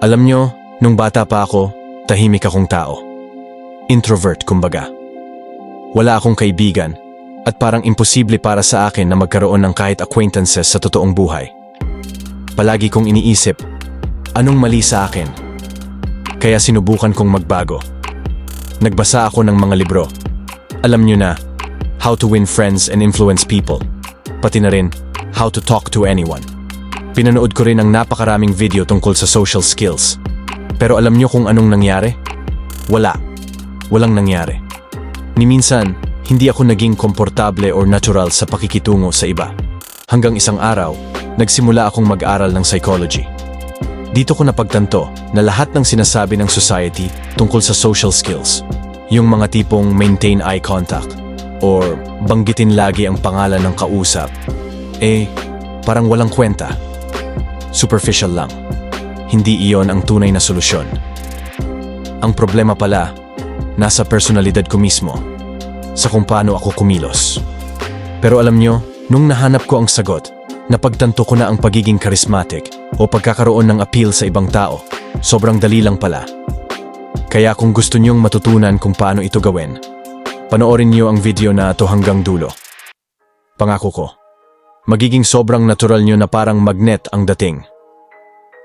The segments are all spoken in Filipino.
Alam nyo, nung bata pa ako, tahimik akong tao. Introvert, kumbaga. Wala akong kaibigan at parang imposible para sa akin na magkaroon ng kahit acquaintances sa totoong buhay. Palagi kong iniisip, anong mali sa akin? Kaya sinubukan kong magbago. Nagbasa ako ng mga libro. Alam nyo na, How to Win Friends and Influence People. Pati na rin, How to Talk to Anyone. Pinanood ko rin ang napakaraming video tungkol sa social skills. Pero alam nyo kung anong nangyari? Wala. Walang nangyari. Ni hindi ako naging komportable or natural sa pakikitungo sa iba. Hanggang isang araw, nagsimula akong mag-aral ng psychology. Dito ko napagtanto na lahat ng sinasabi ng society tungkol sa social skills, yung mga tipong maintain eye contact or banggitin lagi ang pangalan ng kausap, eh parang walang kwenta. Superficial lang. Hindi iyon ang tunay na solusyon. Ang problema pala, nasa personalidad ko mismo, sa kung paano ako kumilos. Pero alam nyo, nung nahanap ko ang sagot, napagtanto ko na ang pagiging charismatic o pagkakaroon ng appeal sa ibang tao. Sobrang dali lang pala. Kaya kung gusto nyong matutunan kung paano ito gawin, panoorin nyo ang video na ito hanggang dulo. Pangako ko, magiging sobrang natural nyo na parang magnet ang dating.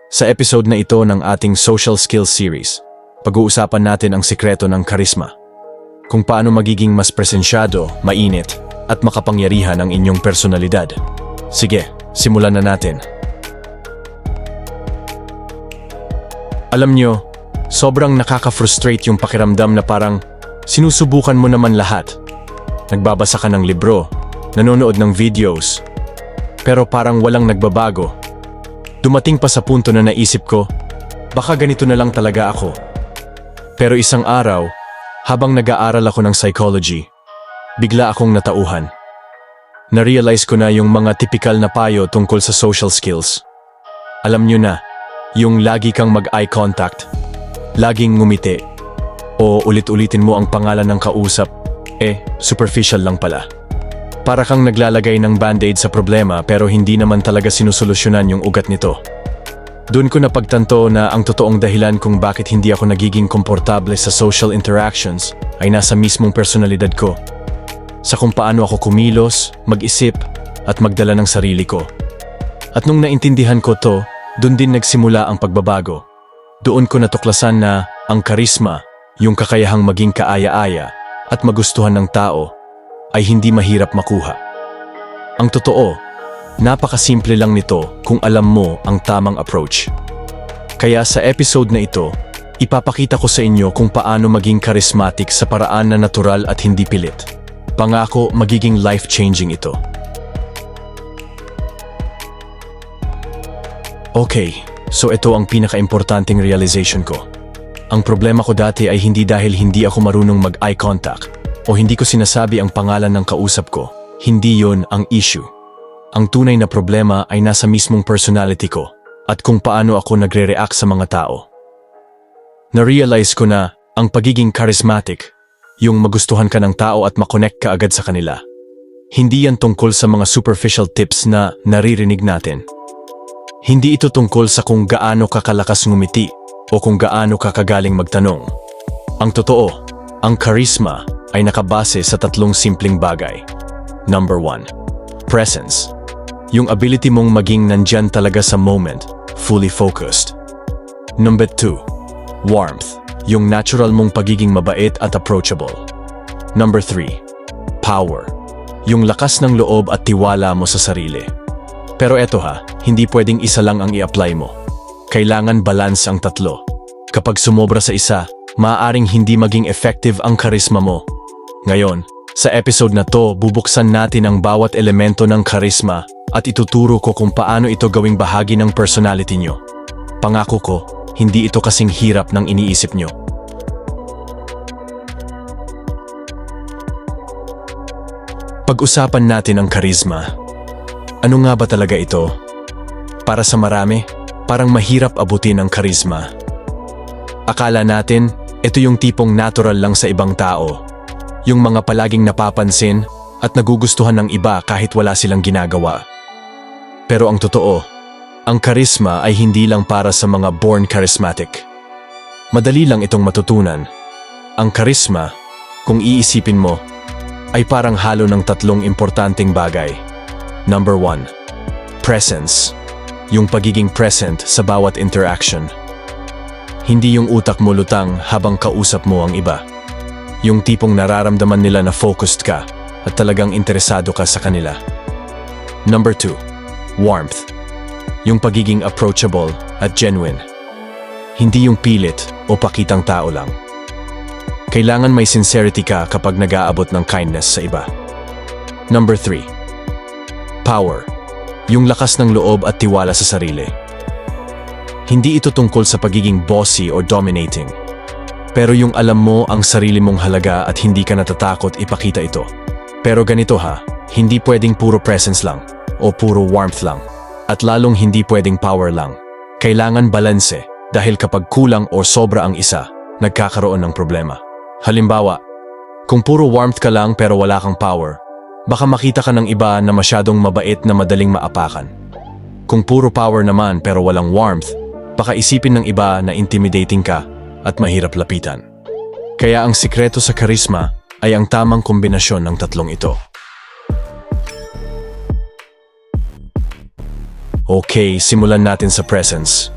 Sa episode na ito ng ating Social Skills Series, pag-uusapan natin ang sikreto ng karisma. Kung paano magiging mas presensyado, mainit, at makapangyarihan ang inyong personalidad. Sige, simulan na natin. Alam nyo, sobrang nakaka-frustrate yung pakiramdam na parang sinusubukan mo naman lahat. Nagbabasa ka ng libro, nanonood ng videos, pero parang walang nagbabago. Dumating pa sa punto na naisip ko, baka ganito na lang talaga ako. Pero isang araw, habang nag-aaral ako ng psychology, bigla akong natauhan. Na-realize ko na yung mga typical na payo tungkol sa social skills. Alam nyo na, yung lagi kang mag-eye contact, laging ngumiti, o ulit-ulitin mo ang pangalan ng kausap, eh, superficial lang pala. Para kang naglalagay ng band-aid sa problema pero hindi naman talaga sinusolusyonan yung ugat nito. Doon ko napagtanto na ang totoong dahilan kung bakit hindi ako nagiging komportable sa social interactions ay nasa mismong personalidad ko. Sa kung paano ako kumilos, mag-isip, at magdala ng sarili ko. At nung naintindihan ko to, doon din nagsimula ang pagbabago. Doon ko natuklasan na ang karisma, yung kakayahang maging kaaya-aya at magustuhan ng tao, ay hindi mahirap makuha. Ang totoo, napakasimple lang nito kung alam mo ang tamang approach. Kaya sa episode na ito, ipapakita ko sa inyo kung paano maging charismatic sa paraan na natural at hindi pilit. Pangako magiging life-changing ito. Okay, so ito ang pinaka-importanting realization ko. Ang problema ko dati ay hindi dahil hindi ako marunong mag-eye contact o hindi ko sinasabi ang pangalan ng kausap ko. Hindi yon ang issue. Ang tunay na problema ay nasa mismong personality ko at kung paano ako nagre-react sa mga tao. Na-realize ko na ang pagiging charismatic, yung magustuhan ka ng tao at makonect ka agad sa kanila. Hindi yan tungkol sa mga superficial tips na naririnig natin. Hindi ito tungkol sa kung gaano ka kalakas ngumiti o kung gaano ka kagaling magtanong. Ang totoo, ang charisma ay nakabase sa tatlong simpleng bagay. Number one, presence. Yung ability mong maging nandyan talaga sa moment, fully focused. Number two, warmth. Yung natural mong pagiging mabait at approachable. Number three, power. Yung lakas ng loob at tiwala mo sa sarili. Pero eto ha, hindi pwedeng isa lang ang i-apply mo. Kailangan balance ang tatlo. Kapag sumobra sa isa, maaaring hindi maging effective ang karisma mo. Ngayon, sa episode na to, bubuksan natin ang bawat elemento ng karisma at ituturo ko kung paano ito gawing bahagi ng personality nyo. Pangako ko, hindi ito kasing hirap ng iniisip nyo. Pag-usapan natin ang karisma. Ano nga ba talaga ito? Para sa marami, parang mahirap abutin ang karisma. Akala natin, ito yung tipong natural lang sa ibang tao. Yung mga palaging napapansin at nagugustuhan ng iba kahit wala silang ginagawa. Pero ang totoo, Ang karisma ay hindi lang para sa mga born charismatic. Madali lang itong matutunan. Ang karisma, kung iisipin mo, ay parang halo ng tatlong importanteng bagay. Number one, presence. Yung pagiging present sa bawat interaction. Hindi yung utak mo lutang habang kausap mo ang iba. Yung tipong nararamdaman nila na focused ka at talagang interesado ka sa kanila. Number two, warmth. Yung pagiging approachable at genuine. Hindi yung pilit o pakitang tao lang. Kailangan may sincerity ka kapag nag-aabot ng kindness sa iba. Number 3. Power. Yung lakas ng loob at tiwala sa sarili. Hindi ito tungkol sa pagiging bossy or dominating. Pero yung alam mo ang sarili mong halaga at hindi ka natatakot ipakita ito. Pero ganito ha, hindi pwedeng puro presence lang o puro warmth lang. At lalong hindi pwedeng power lang. Kailangan balanse dahil kapag kulang o sobra ang isa, nagkakaroon ng problema. Halimbawa, kung puro warmth ka lang pero wala kang power, baka makita ka ng iba na masyadong mabait na madaling maapakan. Kung puro power naman pero walang warmth, baka isipin ng iba na intimidating ka at mahirap lapitan. Kaya ang sikreto sa karisma ay ang tamang kombinasyon ng tatlong ito. Okay, simulan natin sa presence.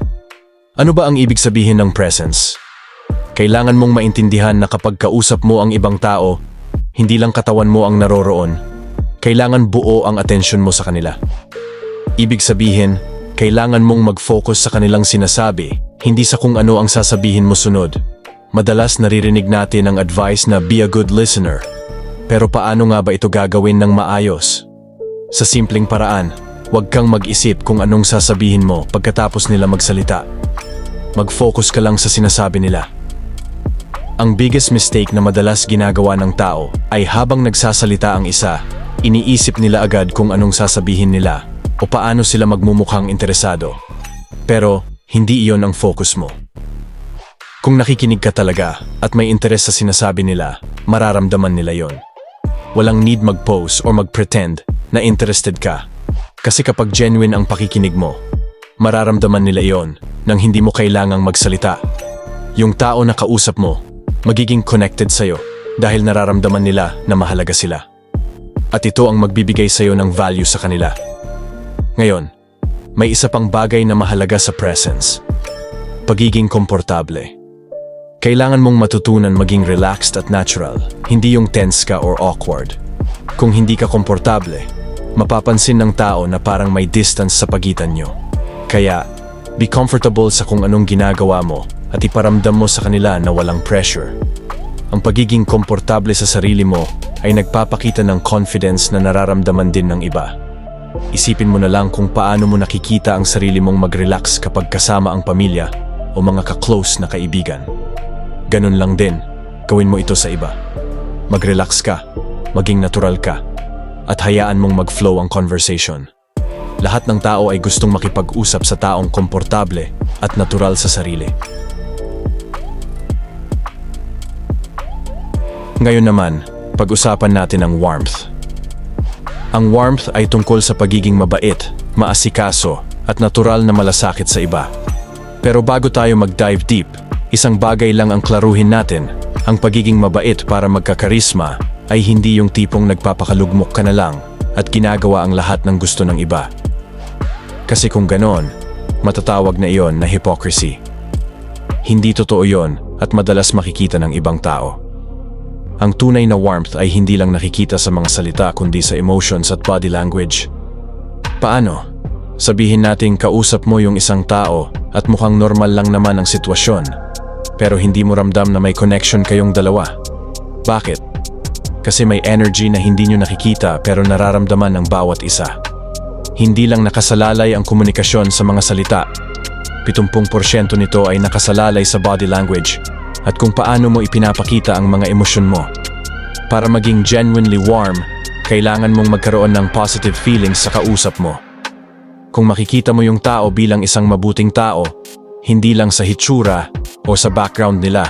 Ano ba ang ibig sabihin ng presence? Kailangan mong maintindihan na kapag kausap mo ang ibang tao, hindi lang katawan mo ang naroroon. Kailangan buo ang atensyon mo sa kanila. Ibig sabihin, kailangan mong mag-focus sa kanilang sinasabi, hindi sa kung ano ang sasabihin mo sunod. Madalas naririnig natin ang advice na be a good listener. Pero paano nga ba ito gagawin ng maayos? Sa simpleng paraan, huwag kang mag-isip kung anong sasabihin mo pagkatapos nila magsalita. Mag-focus ka lang sa sinasabi nila. Ang biggest mistake na madalas ginagawa ng tao ay habang nagsasalita ang isa, iniisip nila agad kung anong sasabihin nila o paano sila magmumukhang interesado. Pero hindi iyon ang focus mo. Kung nakikinig ka talaga at may interes sa sinasabi nila, mararamdaman nila yon. Walang need mag-pose or mag-pretend na interested ka. Kasi kapag genuine ang pakikinig mo, mararamdaman nila yon nang hindi mo kailangang magsalita. Yung tao na kausap mo, magiging connected sa'yo dahil nararamdaman nila na mahalaga sila. At ito ang magbibigay sa'yo ng value sa kanila. Ngayon, may isa pang bagay na mahalaga sa presence. Pagiging komportable. Kailangan mong matutunan maging relaxed at natural, hindi yung tense ka or awkward. Kung hindi ka komportable, mapapansin ng tao na parang may distance sa pagitan nyo. Kaya, be comfortable sa kung anong ginagawa mo at iparamdam mo sa kanila na walang pressure. Ang pagiging komportable sa sarili mo ay nagpapakita ng confidence na nararamdaman din ng iba. Isipin mo na lang kung paano mo nakikita ang sarili mong mag-relax kapag kasama ang pamilya o mga ka-close na kaibigan. Ganun lang din, gawin mo ito sa iba. Mag-relax ka, maging natural ka, at hayaan mong mag-flow ang conversation. Lahat ng tao ay gustong makipag-usap sa taong komportable at natural sa sarili. Ngayon naman, pag-usapan natin ang warmth. Ang warmth ay tungkol sa pagiging mabait, maasikaso, at natural na malasakit sa iba. Pero bago tayo mag-dive deep, isang bagay lang ang klaruhin natin. Ang pagiging mabait para magkakarisma ay hindi yung tipong nagpapakalugmok ka na lang at ginagawa ang lahat ng gusto ng iba. Kasi kung ganon, matatawag na iyon na hypocrisy. Hindi totoo yon at madalas makikita ng ibang tao. Ang tunay na warmth ay hindi lang nakikita sa mga salita kundi sa emotions at body language. Paano? Sabihin nating kausap mo yung isang tao at mukhang normal lang naman ang sitwasyon, pero hindi mo ramdam na may connection kayong dalawa. Bakit? Kasi may energy na hindi nyo nakikita pero nararamdaman ng bawat isa. Hindi lang nakasalalay ang komunikasyon sa mga salita. 70% nito ay nakasalalay sa body language at kung paano mo ipinapakita ang mga emosyon mo. Para maging genuinely warm, kailangan mong magkaroon ng positive feelings sa kausap mo. Kung makikita mo yung tao bilang isang mabuting tao, hindi lang sa hitsura o sa background nila,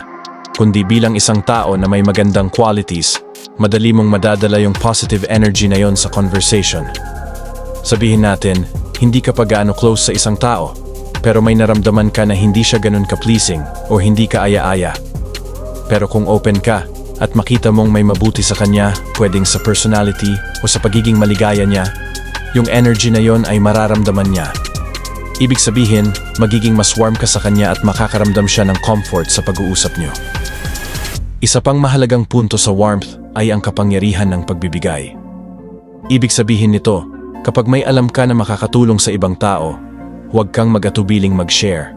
kundi bilang isang tao na may magandang qualities, madali mong madadala yung positive energy na yon sa conversation. Sabihin natin, hindi ka pa gaano close sa isang tao, pero may naramdaman ka na hindi siya ganun ka-pleasing o hindi ka aya-aya. Pero kung open ka at makita mong may mabuti sa kanya, pwedeng sa personality o sa pagiging maligaya niya, yung energy na yon ay mararamdaman niya. Ibig sabihin, magiging mas warm ka sa kanya at makakaramdam siya ng comfort sa pag-uusap niyo. Isa pang mahalagang punto sa warmth ay ang kapangyarihan ng pagbibigay. Ibig sabihin nito, kapag may alam ka na makakatulong sa ibang tao, huwag kang mag-atubiling mag-share.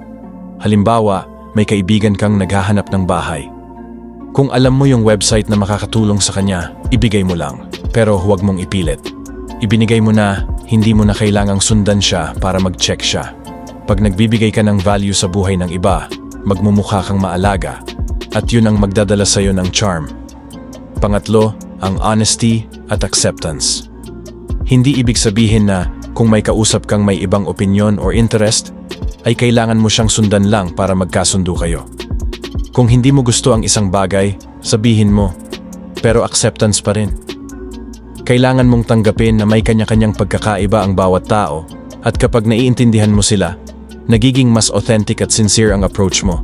Halimbawa, may kaibigan kang naghahanap ng bahay. Kung alam mo yung website na makakatulong sa kanya, ibigay mo lang. Pero huwag mong ipilit. Ibinigay mo na, hindi mo na kailangang sundan siya para mag-check siya. Pag nagbibigay ka ng value sa buhay ng iba, magmumukha kang maalaga. At yun ang magdadala sa'yo ng charm. Pangatlo, ang honesty at acceptance. Hindi ibig sabihin na kung may kausap kang may ibang opinion or interest, ay kailangan mo siyang sundan lang para magkasundo kayo. Kung hindi mo gusto ang isang bagay, sabihin mo, pero acceptance pa rin. Kailangan mong tanggapin na may kanya-kanyang pagkakaiba ang bawat tao at kapag naiintindihan mo sila, nagiging mas authentic at sincere ang approach mo.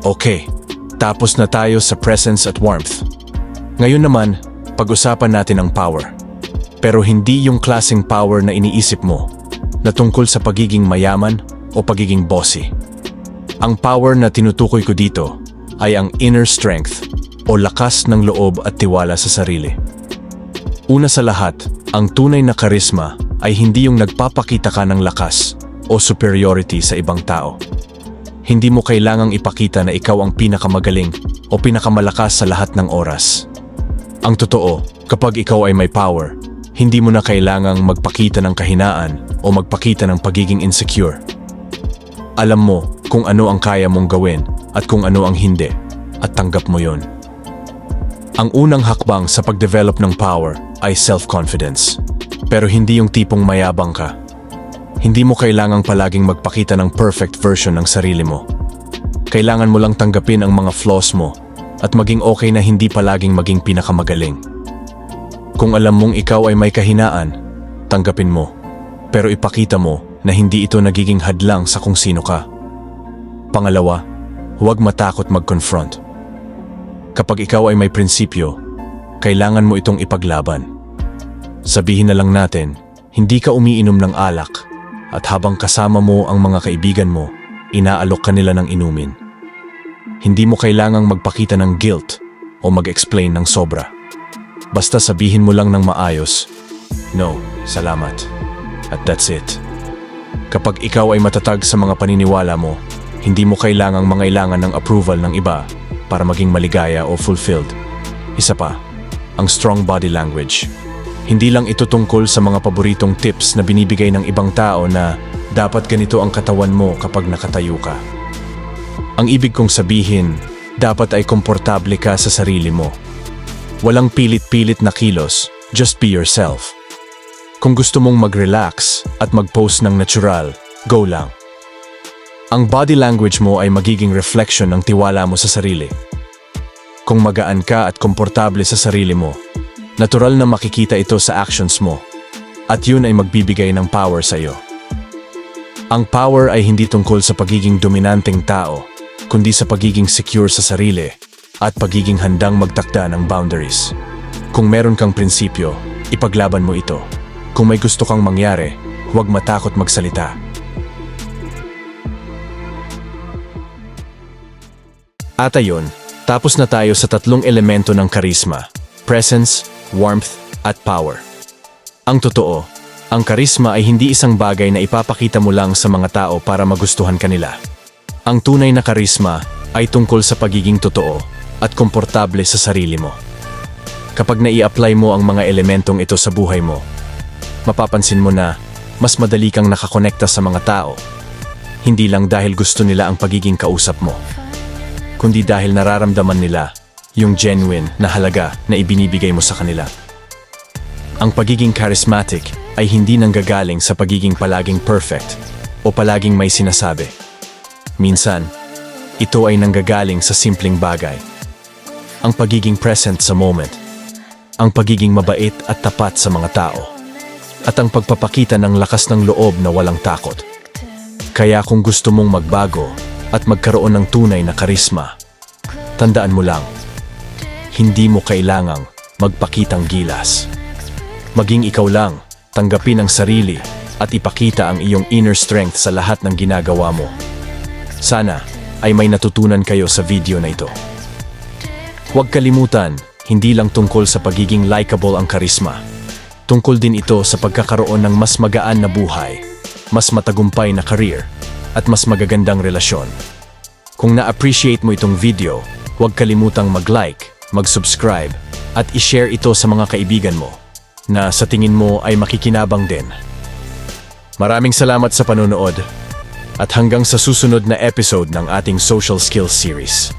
Okay, tapos na tayo sa presence at warmth. Ngayon naman, pag-usapan natin ang power. Pero hindi yung klaseng power na iniisip mo, na tungkol sa pagiging mayaman o pagiging bossy. Ang power na tinutukoy ko dito ay ang inner strength o lakas ng loob at tiwala sa sarili. Una sa lahat, ang tunay na karisma ay hindi yung nagpapakita ka ng lakas o superiority sa ibang tao. Hindi mo kailangang ipakita na ikaw ang pinakamagaling o pinakamalakas sa lahat ng oras. Ang totoo, kapag ikaw ay may power, hindi mo na kailangang magpakita ng kahinaan o magpakita ng pagiging insecure. Alam mo kung ano ang kaya mong gawin at kung ano ang hindi, at tanggap mo yon. Ang unang hakbang sa pagdevelop ng power ay self-confidence. Pero hindi yung tipong mayabang ka. Hindi mo kailangang palaging magpakita ng perfect version ng sarili mo. Kailangan mo lang tanggapin ang mga flaws mo at maging okay na hindi palaging maging pinakamagaling. Kung alam mong ikaw ay may kahinaan, tanggapin mo. Pero ipakita mo na hindi ito nagiging hadlang sa kung sino ka. Pangalawa, huwag matakot mag-confront. Kapag ikaw ay may prinsipyo, kailangan mo itong ipaglaban. Sabihin na lang natin, hindi ka umiinom ng alak at habang kasama mo ang mga kaibigan mo, inaalok ka nila ng inumin. Hindi mo kailangang magpakita ng guilt o mag-explain ng sobra. Basta sabihin mo lang ng maayos, No, salamat. At that's it. Kapag ikaw ay matatag sa mga paniniwala mo, hindi mo kailangang mangailangan ng approval ng iba para maging maligaya o fulfilled. Isa pa, ang strong body language. Hindi lang ito tungkol sa mga paboritong tips na binibigay ng ibang tao na dapat ganito ang katawan mo kapag nakatayo ka. Ang ibig kong sabihin, dapat ay komportable ka sa sarili mo. Walang pilit-pilit na kilos, just be yourself. Kung gusto mong mag-relax at mag-post ng natural, go lang. Ang body language mo ay magiging reflection ng tiwala mo sa sarili. Kung magaan ka at komportable sa sarili mo, natural na makikita ito sa actions mo at yun ay magbibigay ng power sa iyo. Ang power ay hindi tungkol sa pagiging dominanteng tao, kundi sa pagiging secure sa sarili at pagiging handang magtakda ng boundaries. Kung meron kang prinsipyo, ipaglaban mo ito. Kung may gusto kang mangyari, huwag matakot magsalita. At ayon, tapos na tayo sa tatlong elemento ng karisma, presence, warmth, at power. Ang totoo, ang karisma ay hindi isang bagay na ipapakita mo lang sa mga tao para magustuhan kanila. Ang tunay na karisma ay tungkol sa pagiging totoo at komportable sa sarili mo. Kapag nai-apply mo ang mga elementong ito sa buhay mo, mapapansin mo na mas madali kang nakakonekta sa mga tao. Hindi lang dahil gusto nila ang pagiging kausap mo, kundi dahil nararamdaman nila yung genuine na halaga na ibinibigay mo sa kanila. Ang pagiging charismatic ay hindi nanggagaling sa pagiging palaging perfect o palaging may sinasabi. Minsan, ito ay nanggagaling sa simpleng bagay. Ang pagiging present sa moment. ang pagiging mabait at tapat sa mga tao, at ang pagpapakita ng lakas ng loob na walang takot. Kaya kung gusto mong magbago at magkaroon ng tunay na karisma, tandaan mo lang, hindi mo kailangang magpakitang gilas. Maging ikaw lang, tanggapin ang sarili at ipakita ang iyong inner strength sa lahat ng ginagawa mo. Sana ay may natutunan kayo sa video na ito. Huwag kalimutan, hindi lang tungkol sa pagiging likable ang karisma. Tungkol din ito sa pagkakaroon ng mas magaan na buhay, mas matagumpay na career, at mas magagandang relasyon. Kung na-appreciate mo itong video, huwag kalimutang mag-like, mag-subscribe, at i-share ito sa mga kaibigan mo na sa tingin mo ay makikinabang din. Maraming salamat sa panonood at hanggang sa susunod na episode ng ating Social Skills Series.